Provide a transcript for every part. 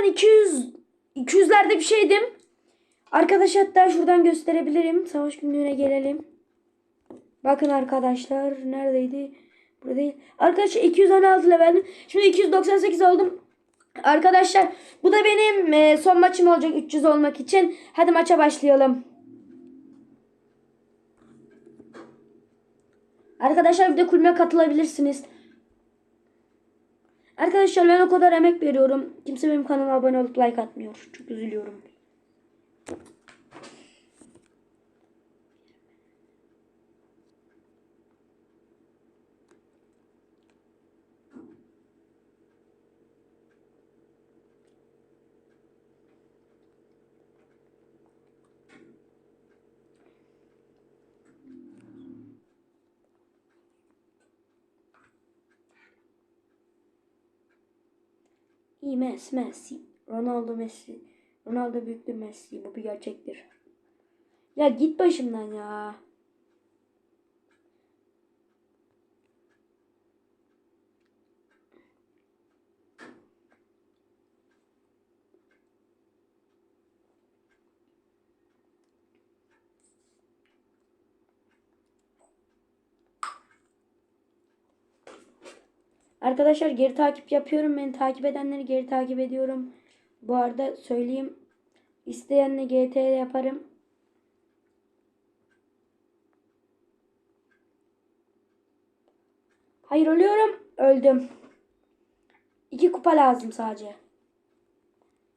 son 200 200'lerde bir şeydim. Arkadaş hatta şuradan gösterebilirim. Savaş günlüğüne gelelim. Bakın arkadaşlar neredeydi? Burada değil. Arkadaşlar 216 leveldim. Şimdi 298 oldum. Arkadaşlar bu da benim e, son maçım olacak 300 olmak için. Hadi maça başlayalım. Arkadaşlar bir de kulübe katılabilirsiniz. Arkadaşlar ben o kadar emek veriyorum. Kimse benim kanalıma abone olup like atmıyor. Çok üzülüyorum. İyi Messi, Messi. Ronaldo Messi. Ronaldo büyüktür Messi. Bu bir gerçektir. Ya git başımdan ya. Arkadaşlar geri takip yapıyorum. Beni takip edenleri geri takip ediyorum. Bu arada söyleyeyim. İsteyenle GT yaparım. Hayır ölüyorum. Öldüm. İki kupa lazım sadece.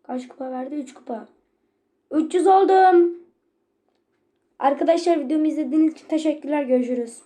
Kaç kupa verdi? Üç kupa. 300 oldum. Arkadaşlar videomu izlediğiniz için teşekkürler. Görüşürüz.